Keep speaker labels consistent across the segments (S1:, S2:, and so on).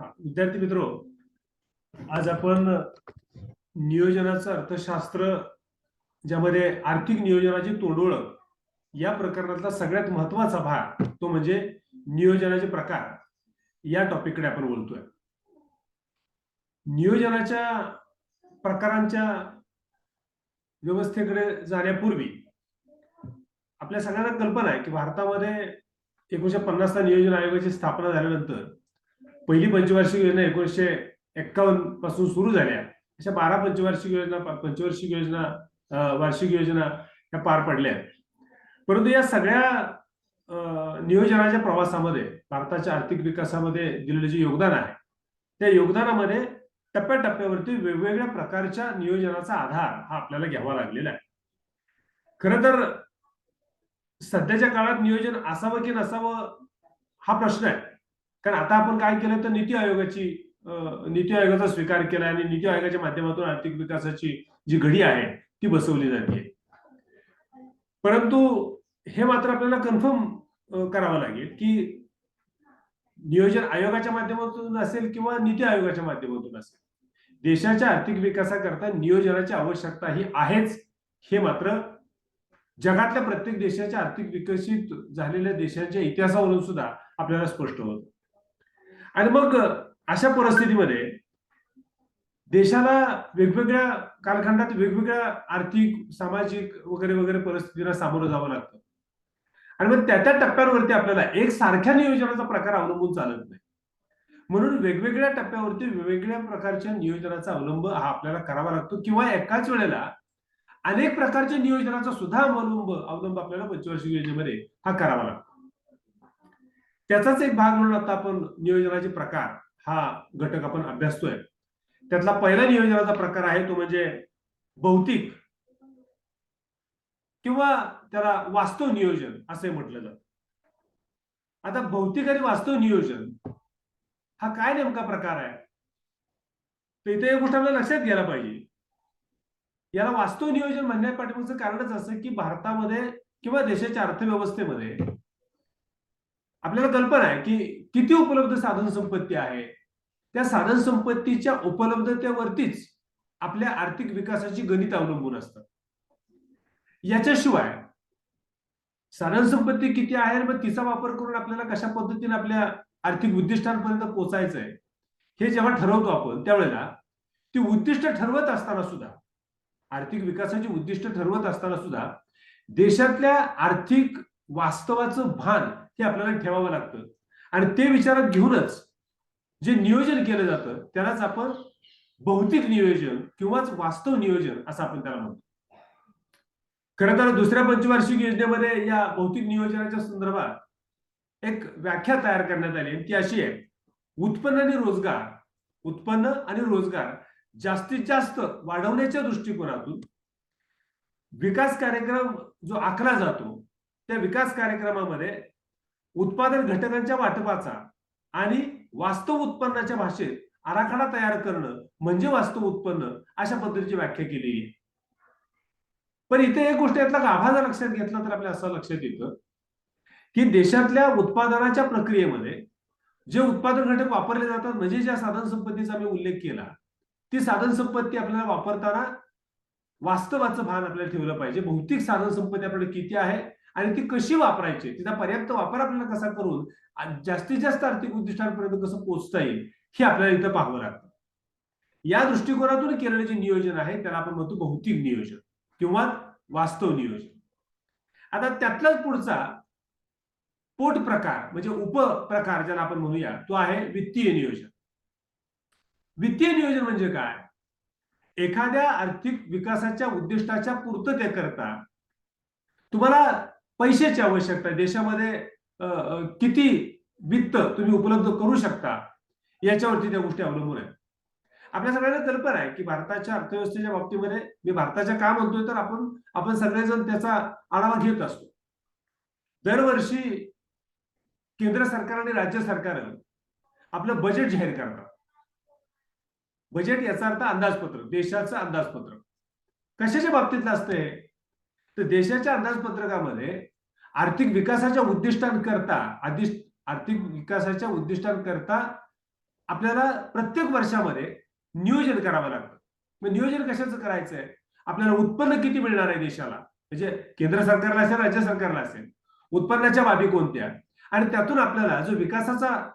S1: विद्यार्थी मित्र आज आपण नियोजनाचं अर्थशास्त्र ज्यामध्ये आर्थिक नियोजनाची तोडोळ या प्रकरणातला सगळ्यात महत्त्वाचा भाग तो म्हणजे नियोजनाचे प्रकार या टॉपिककडे आपण बोलतोय. नियोजनाच्या प्रकारांच्या व्यवस्थेकडे जाण्यापूर्वी आपल्या सगळ्यांना कल्पना आहे की भारतामध्ये एकोणीशे पन्नासला नियोजन आयोगाची स्थापना झाल्यानंतर पहिली पंचवार्षिक योजना एकोणीसशे एक्कावन्नपासून सुरू झाल्या. अशा बारा पंचवार्षिक योजना पंचवार्षिक योजना वार्षिक योजना ह्या पार पडल्या. परंतु या सगळ्या नियोजनाच्या प्रवासामध्ये भारताच्या आर्थिक विकासामध्ये दिलेलं जे योगदान आहे त्या योगदानामध्ये टप्प्याटप्प्यावरती वेगवेगळ्या प्रकारच्या नियोजनाचा आधार हा आपल्याला घ्यावा लागलेला आहे. खर तर सध्याच्या काळात नियोजन असावं की नसावं हा प्रश्न आहे. कारण आता आपण काय केलं तर नीती आयोगाची नीती आयोगाचा स्वीकार केला आणि नीती आयोगाच्या माध्यमातून आर्थिक विकासाची जी घडी आहे ती बसवली जाते. परंतु हे मात्र आपल्याला कन्फर्म करावं लागेल की नियोजन आयोगाच्या माध्यमातून असेल किंवा नीती आयोगाच्या माध्यमातून असेल. देशाच्या आर्थिक विकासाकरता नियोजनाची आवश्यकता ही आहेच हे मात्र जगातल्या प्रत्येक देशाच्या आर्थिक विकसित झालेल्या देशांच्या इतिहासावरून सुद्धा आपल्याला स्पष्ट होतं. आणि मग अशा परिस्थितीमध्ये देशाला वेगवेगळ्या कालखंडात वेगवेगळ्या आर्थिक सामाजिक वगैरे वगैरे परिस्थितीला सामोरं जावं लागतं. आणि मग त्या त्या टप्प्यांवरती आपल्याला एक सारख्या नियोजनाचा प्रकार अवलंबून चालत नाही. म्हणून वेगवेगळ्या टप्प्यावरती वेगवेगळ्या प्रकारच्या नियोजनाचा अवलंब हा आपल्याला करावा लागतो किंवा एकाच वेळेला अनेक प्रकारच्या नियोजनाचा सुद्धा अवलंब अवलंब आपल्याला पंचवार्षिक योजनेमध्ये हा करावा लागतो. त्याचाच एक भाग म्हणून आता आपण नियोजनाचे प्रकार हा घटक आपण अभ्यासतोय. त्यातला पहिला नियोजनाचा प्रकार आहे तो म्हणजे भौतिक किंवा त्याला वास्तव नियोजन असे म्हटलं जात. आता भौतिक आणि वास्तव नियोजन हा काय नेमका प्रकार आहे? तर इथे एक गोष्ट आपल्याला लक्षात घ्यायला पाहिजे. याला वास्तव नियोजन म्हणण्यापाठीमागचं कारणच असं की भारतामध्ये किंवा देशाच्या अर्थव्यवस्थेमध्ये आपल्याला कल्पना आहे की किती उपलब्ध साधन संपत्ती आहे? त्या साधन संपत्तीच्या उपलब्धतेवरतीच आपल्या आर्थिक विकासाची गणित अवलंबून असतात याच्याशिवाय साधन संपत्ती किती आहे मग तिचा वापर करून आपल्याला कशा पद्धतीने आपल्या आर्थिक उद्दिष्टांपर्यंत पोहोचायचं आहे हे जेव्हा ठरवतो आपण त्यावेळेला ती उद्दिष्ट ठरवत असताना सुद्धा आर्थिक विकासाची उद्दिष्ट ठरवत असताना सुद्धा देशातल्या आर्थिक वास्तवाचं भान हे आपल्याला ठेवावं लागतं. आणि ते विचारात घेऊनच जे नियोजन केलं जातं त्यालाच आपण भौतिक नियोजन किंवाच वास्तव नियोजन असं आपण त्याला म्हणतो. खरं तर दुसऱ्या पंचवार्षिक योजनेमध्ये या भौतिक नियोजनाच्या संदर्भात एक व्याख्या तयार करण्यात आली ती अशी आहे. उत्पन्न आणि रोजगार उत्पन्न आणि रोजगार जास्तीत जास्त वाढवण्याच्या दृष्टिकोनातून विकास कार्यक्रम जो आखला जातो त्या विकास कार्यक्रमामध्ये उत्पादन घटकांच्या वाटपाचा आणि वास्तव उत्पन्नाच्या भाषेत आराखडा तयार करणं म्हणजे वास्तव उत्पन्न अशा पद्धतीची व्याख्या केलेली आहे पण इथे एक गोष्ट यातला गाभा जर लक्षात घेतला तर आपल्या असं लक्षात येतं की देशातल्या उत्पादनाच्या प्रक्रियेमध्ये जे उत्पादन घटक वापरले जातात म्हणजे ज्या साधन संपत्तीचा मी उल्लेख केला ती साधन संपत्ती आपल्याला वापरताना वास्तवाचं भान आपल्याला ठेवलं पाहिजे. भौतिक साधन संपत्ती आपल्याला किती आहे? आणि ती कशी वापरायची? तिचा पर्याप्त वापर आपल्याला कसा करून जास्तीत जास्त आर्थिक उद्दिष्टांपर्यंत कसं पोहोचता येईल हे आपल्याला इथं पाहावं लागतं. या दृष्टिकोनातून केलेलं जे नियोजन आहे त्याला आपण म्हणतो भौतिक नियोजन किंवा वास्तव नियोजन. आता त्यातलाच पुढचा पोट प्रकार म्हणजे उपप्रकार ज्याला आपण म्हणूया तो आहे वित्तीय नियोजन. वित्तीय नियोजन म्हणजे काय? एखाद्या आर्थिक विकासाच्या उद्दिष्टाच्या पूर्ततेकरता तुम्हाला पैशाची आवश्यकता देशामध्ये किती वित्त तुम्ही उपलब्ध करू शकता याच्यावरती त्या गोष्टी अवलंबून आहेत. आपल्या सगळ्यांना कल्पना आहे की भारताच्या अर्थव्यवस्थेच्या बाबतीमध्ये मी भारताच्या का म्हणतोय तर आपण आपण सगळेजण त्याचा आढावा घेत असतो. दरवर्षी केंद्र सरकार आणि राज्य सरकार आपलं बजेट जाहीर करतात. बजेट याचा अर्थ अंदाजपत्रक देशाचं अंदाजपत्रक. कशाच्या बाबतीतलं असतंय? तर देशाच्या अंदाजपत्रकामध्ये आर्थिक विकासाच्या उद्दिष्टांकरता आदिश आर्थिक विकासाच्या उद्दिष्टांकरता आपल्याला प्रत्येक वर्षामध्ये नियोजन करावं लागतं. मग नियोजन कशाचं करायचं आहे आपल्याला उत्पन्न किती मिळणार आहे देशाला? म्हणजे केंद्र सरकारला असेल राज्य सरकारला असेल? उत्पन्नाच्या बाबी कोणत्या? आणि त्यातून आपल्याला जो विकासाचा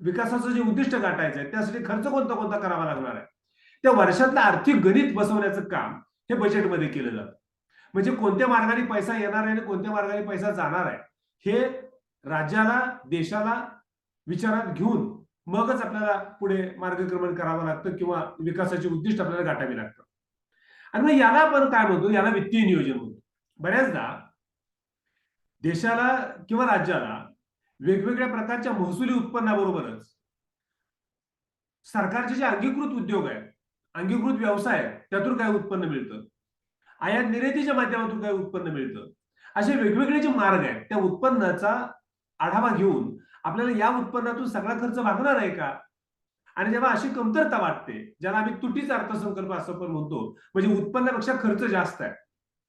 S1: विकासाचं जे उद्दिष्ट गाठायचं आहे त्यासाठी खर्च कोणता कोणता करावा लागणार आहे? त्या वर्षातलं आर्थिक गणित बसवण्याचं काम हे बजेटमध्ये केलं जातं. म्हणजे कोणत्या मार्गाने पैसा येणार आहे आणि कोणत्या मार्गाने पैसा जाणार आहे हे राज्याला देशाला विचारात घेऊन मगच आपल्याला पुढे मार्गक्रमण करावं लागतं किंवा विकासाचे उद्दिष्ट आपल्याला गाठावी लागतं. आणि मग याला आपण काय म्हणतो? याला वित्तीय नियोजन म्हणतो. बऱ्याचदा देशाला किंवा राज्याला वेगवेगळ्या प्रकारच्या महसुली उत्पन्नाबरोबरच सरकारचे जे अंगीकृत उद्योग आहेत अंगीकृत व्यवसाय आहेत त्यातून काय उत्पन्न मिळतं? आयात निर्यातीच्या माध्यमातून काय उत्पन्न मिळतं. असे वेगवेगळे जे मार्ग आहेत त्या उत्पन्नाचा आढावा घेऊन आपल्याला या उत्पन्नातून सगळा खर्च भागणार आहे का? आणि जेव्हा अशी कमतरता वाटते ज्याला आम्ही तुटीचा अर्थसंकल्प असं पण म्हणतो म्हणजे उत्पन्नापेक्षा खर्च जास्त आहे.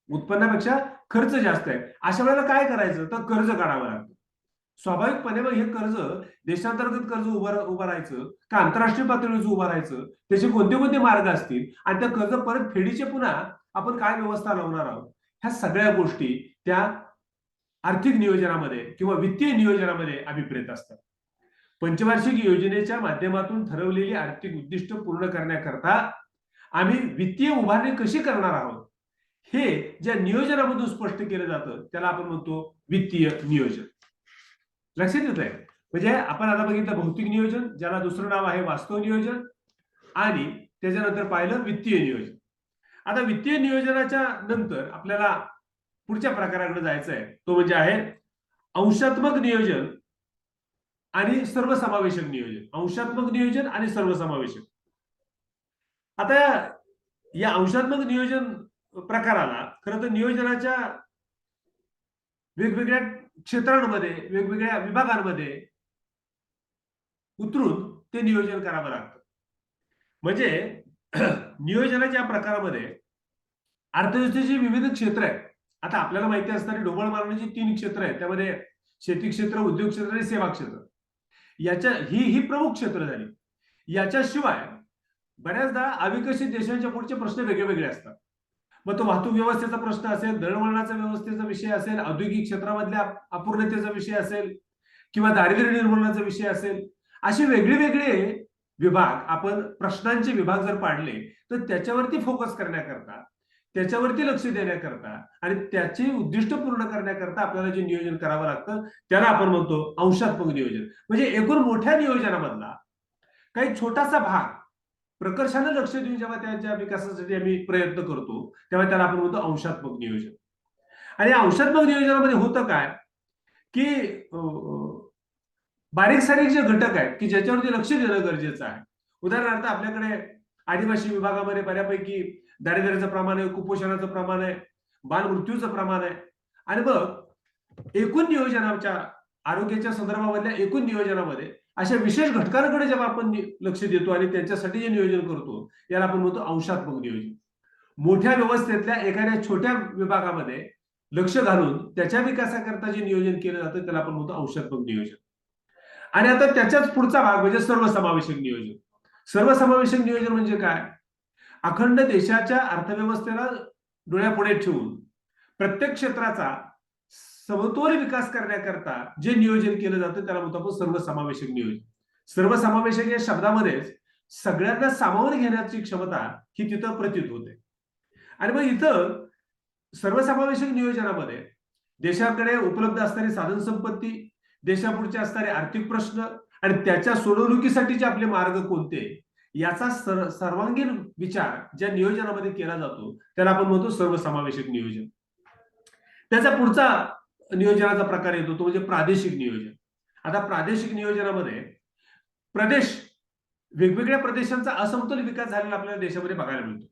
S1: उत्पन्नापेक्षा खर्च जास्त आहे. अशा वेळेला काय करायचं? तर कर्ज काढावं लागतं. स्वाभाविकपणे मग हे कर्ज देशांतर्गत कर्ज उभं उभं राहायचं का आंतरराष्ट्रीय पातळीवर उभं राहायचं त्याचे कोणते कोणते मार्ग असतील? आणि त्या कर्ज परत फेडीचे पुन्हा आपण काय व्यवस्था लावणार आहोत? ह्या सगळ्या गोष्टी त्या आर्थिक नियोजनामध्ये किंवा वित्तीय नियोजनामध्ये अभिप्रेत असतात. पंचवार्षिक योजनेच्या माध्यमातून ठरवलेली आर्थिक उद्दिष्ट पूर्ण करण्याकरता आम्ही वित्तीय उभारणी कशी करणार आहोत? हे ज्या नियोजनामधून स्पष्ट केलं जातं त्याला आपण म्हणतो वित्तीय नियोजन. लक्षात येत आहे म्हणजे आपण आता बघितलं भौतिक नियोजन ज्याला दुसरं नाव आहे वास्तव नियोजन आणि त्याच्यानंतर पाहिलं वित्तीय नियोजन. आता वित्तीय नियोजनाच्या नंतर आपल्याला पुढच्या प्रकाराकडे जायचं आहे तो म्हणजे आहे अंशात्मक नियोजन आणि सर्वसमावेशक नियोजन. अंशात्मक नियोजन आणि सर्वसमावेशक. आता या अंशात्मक नियोजन प्रकाराला खरं तर नियोजनाच्या वेगवेगळ्या क्षेत्रांमध्ये वेगवेगळ्या विभागांमध्ये उतरून ते नियोजन करावं लागतं. म्हणजे नियोजनाच्या प्रकारामध्ये अर्थव्यवस्थेची विविध क्षेत्र आहेत. आता आपल्याला माहिती असणारी ढोबळ मारण्याची तीन क्षेत्र आहेत. त्यामध्ये शेती क्षेत्र उद्योग क्षेत्र आणि सेवा क्षेत्र. याच्या ही ही प्रमुख क्षेत्र झाली. याच्याशिवाय बऱ्याचदा अविकसित देशांच्या पुढचे प्रश्न वेगळे वेगळे असतात. मग तो वाहतूक व्यवस्थेचा प्रश्न असेल दळणवळणाचा व्यवस्थेचा विषय असेल औद्योगिक क्षेत्रामधल्या अपूर्णतेचा विषय असेल किंवा दारिद्र्य निर्मूलनाचा विषय असेल असे वेगळे वेगळे विभाग आपण प्रश्नांचे विभाग जर पाडले तर त्याच्यावरती फोकस करण्याकरता त्याच्यावरती लक्ष देण्याकरता आणि त्याचे उद्दिष्ट पूर्ण करण्याकरता आपल्याला जे नियोजन करावं लागतं त्याला आपण म्हणतो अंशात्मक नियोजन. म्हणजे एकूण मोठ्या नियोजनामधला काही छोटासा भाग प्रकर्षानं लक्ष देऊन जेव्हा त्यांच्या विकासासाठी आम्ही प्रयत्न करतो तेव्हा त्याला आपण म्हणतो अंशात्मक नियोजन. आणि अंशात्मक नियोजनामध्ये होतं काय की बारीक सारीक जे घटक आहेत की ज्याच्यावरती लक्ष देणं गरजेचं आहे. उदाहरणार्थ आपल्याकडे आदिवासी विभागामध्ये बऱ्यापैकी दारिद्र्याचं प्रमाण आहे कुपोषणाचं प्रमाण आहे बालमृत्यूचं प्रमाण आहे. आणि मग एकूण नियोजनाच्या आरोग्याच्या संदर्भामधल्या एकूण नियोजनामध्ये अशा विशेष घटकांकडे जेव्हा आपण लक्ष देतो आणि त्यांच्यासाठी जे नियोजन करतो याला आपण म्हणतो अंशात्मक नियोजन. मोठ्या व्यवस्थेतल्या एखाद्या छोट्या विभागामध्ये लक्ष घालून त्याच्या विकासाकरता जे नियोजन केलं जातं त्याला आपण म्हणतो अंशात्मक नियोजन. आणि आता त्याच्याच पुढचा भाग म्हणजे सर्वसमावेशक नियोजन. सर्वसमावेशक नियोजन म्हणजे काय? अखंड देशाच्या अर्थव्यवस्थेला डोळ्यापुढे ठेवून प्रत्येक क्षेत्राचा समतोल विकास करण्याकरता जे नियोजन केलं जातं त्याला म्हणतो आपण सर्वसमावेशक नियोजन. सर्वसमावेशक या शब्दामध्येच सगळ्यांना सामावून घेण्याची क्षमता ही तिथं प्रतीत होते. आणि मग इथं सर्वसमावेशक नियोजनामध्ये देशाकडे उपलब्ध असणारी साधन संपत्ती देशापुढचे असणारे आर्थिक प्रश्न आणि त्याच्या सोडवणुकीसाठीचे आपले मार्ग कोणते? याचा सर्वांगीण विचार ज्या नियोजनामध्ये केला जातो त्याला आपण म्हणतो सर्वसमावेशक नियोजन. त्याचा पुढचा नियोजनाचा प्रकार येतो तो म्हणजे प्रादेशिक नियोजन. आता प्रादेशिक नियोजनामध्ये प्रदेश वेगवेगळ्या प्रदेशांचा असमतोल विकास झालेला आपल्याला देशामध्ये बघायला मिळतो.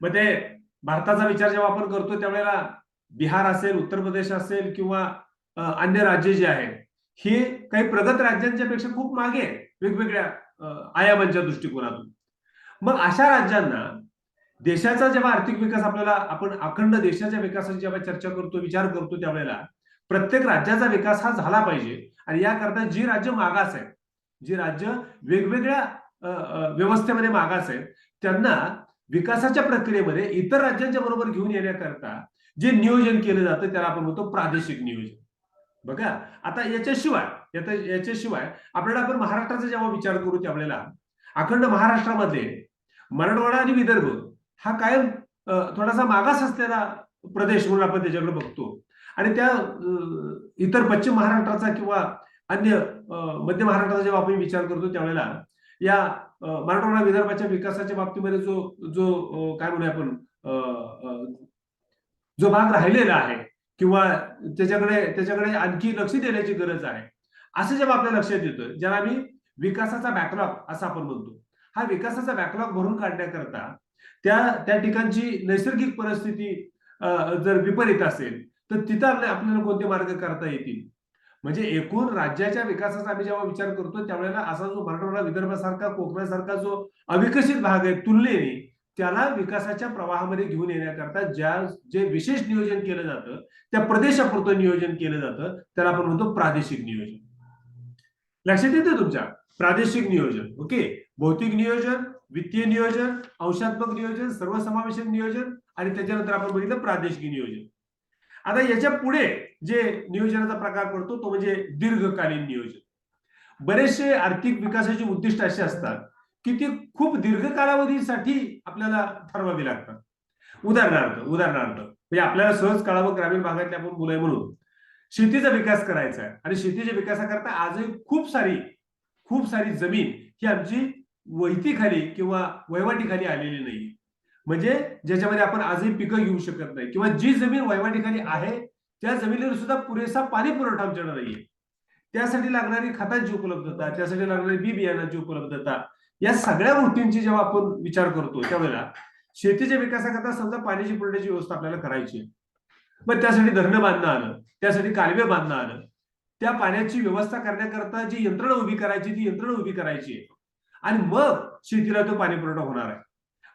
S1: मग ते भारताचा विचार जेव्हा आपण करतो त्यावेळेला बिहार असेल उत्तर प्रदेश असेल किंवा अन्य राज्य जे आहेत हे काही प्रगत राज्यांच्या पेक्षा खूप मागे वेगवेगळ्या आयामांच्या दृष्टिकोनातून. मग अशा राज्यांना देशाचा जेव्हा आर्थिक विकास आपल्याला आपण अखंड देशाच्या विकासाची जेव्हा चर्चा करतो विचार करतो त्यावेळेला प्रत्येक राज्याचा विकास हा झाला पाहिजे. आणि याकरता जी राज्य मागास आहेत जी राज्य वेगवेगळ्या व्यवस्थेमध्ये मागास आहेत त्यांना विकासाच्या प्रक्रियेमध्ये इतर राज्यांच्या बरोबर घेऊन येण्याकरता जे नियोजन केलं जातं त्याला आपण म्हणतो प्रादेशिक नियोजन. बघा आता याच्याशिवाय याच्या याच्याशिवाय आपल्याला आपण महाराष्ट्राचा जेव्हा विचार करू त्यावेळेला अखंड महाराष्ट्रामध्ये मराठवाडा आणि विदर्भ हा कायम थोडासा मागास असलेला प्रदेश म्हणून आपण त्याच्याकडे बघतो. आणि त्या इतर पश्चिम महाराष्ट्राचा किंवा अन्य मध्य महाराष्ट्राचा जेव्हा आपण विचार करतो त्यावेळेला या मराठवाडा विदर्भाच्या विकासाच्या बाबतीमध्ये जो जो काय म्हणूया आपण जो भाग राहिलेला आहे किंवा त्याच्याकडे त्याच्याकडे आणखी लक्ष देण्याची गरज आहे. असं जेव्हा आपल्या लक्षात येतं ज्याला आम्ही विकासाचा बॅकलॉग असं आपण म्हणतो. हा विकासाचा बॅकलॉग भरून काढण्याकरता त्या त्या ठिकाणची नैसर्गिक परिस्थिती जर विपरीत असेल तर तिथं आपल्याला कोणते मार्ग करता येतील? म्हणजे एकूण राज्याच्या विकासाचा आम्ही जेव्हा विचार करतो त्यावेळेला असा जो मराठवाडा विदर्भासारखा कोकणासारखा जो अविकसित भाग आहे तुलनेने त्याला विकासाच्या प्रवाहामध्ये घेऊन येण्याकरता ज्या जे विशेष नियोजन केलं जातं त्या प्रदेशापुरतं नियोजन केलं जातं त्याला आपण म्हणतो प्रादेशिक नियोजन. लक्षात येतं तुमच्या? प्रादेशिक नियोजन ओके? भौतिक नियोजन वित्तीय नियोजन अंशात्मक नियोजन सर्वसमावेशक नियोजन आणि त्याच्यानंतर आपण बघितलं प्रादेशिक नियोजन. आता याच्यापुढे जे नियोजनाचा प्रकार पडतो तो म्हणजे दीर्घकालीन नियोजन. बरेचसे आर्थिक विकासाची उद्दिष्ट अशी असतात की ती खूप दीर्घ कालावधीसाठी आपल्याला ठरवावी लागतात. उदाहरणार्थ उदाहरणार्थ म्हणजे आपल्याला सहज कळावं ग्रामीण भागातले आपण मुलं आहे म्हणून शेतीचा विकास करायचा आहे आणि शेतीच्या विकासाकरता आजही खूप सारी खूप सारी जमीन ही आमची वैतीखाली किंवा वहिवाटीखाली आलेली नाही म्हणजे ज्याच्यामध्ये आपण आजही पिकं घेऊ शकत नाही किंवा जी जमीन वहिवाटीखाली आहे त्या जमिनीवर सुद्धा पुरेसा पाणी पुरवठा आमच्याकडे नाहीये. त्यासाठी लागणारी खतांची उपलब्धता त्यासाठी लागणारी बी बियाणांची उपलब्धता या सगळ्या गोष्टींची जेव्हा आपण विचार करतो त्यावेळेला शेतीच्या विकासाकरता समजा पाण्याची पुरवठ्याची व्यवस्था आपल्याला करायची आहे. मग त्यासाठी धरणं बांधणं आलं त्यासाठी कालवे बांधणं आलं. त्या पाण्याची व्यवस्था करण्याकरता जी यंत्रणा उभी करायची ती यंत्रणा उभी करायची आहे. आणि मग शेतीला तो पाणी पुरवठा होणार आहे.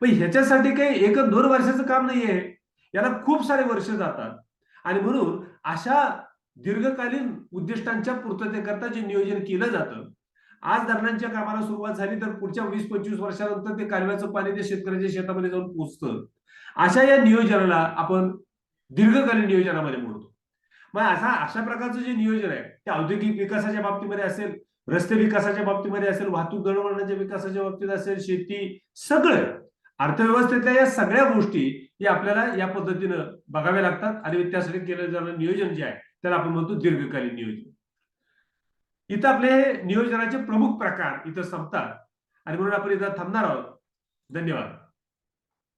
S1: पण ह्याच्यासाठी काही एक दोन वर्षाचं काम नाहीये. याला खूप सारे वर्ष जातात. आणि म्हणून अशा दीर्घकालीन उद्दिष्टांच्या पूर्ततेकरता जे नियोजन केलं जातं आज धरणांच्या कामाला सुरुवात झाली तर पुढच्या वीस पंचवीस वर्षानंतर ते कालव्याचं पाणी ते शेतकऱ्याच्या शेतामध्ये जाऊन पोचतं. अशा या नियोजनाला आपण दीर्घकालीन नियोजनामध्ये म्हणतो मग असा अशा प्रकारचं जे नियोजन आहे ते औद्योगिक विकासाच्या बाबतीमध्ये असेल रस्ते विकासाच्या बाबतीमध्ये असेल वाहतूक दळवळणाच्या विकासाच्या बाबतीत असेल शेती सगळं अर्थव्यवस्थेतल्या या सगळ्या गोष्टी या आपल्याला या पद्धतीनं बघाव्या लागतात. आणि त्यासाठी केलं जाणारं नियोजन जे आहे त्याला आपण म्हणतो दीर्घकालीन नियोजन. इथं आपले नियोजनाचे प्रमुख प्रकार इथं संपतात. आणि म्हणून आपण इथं थांबणार आहोत. धन्यवाद.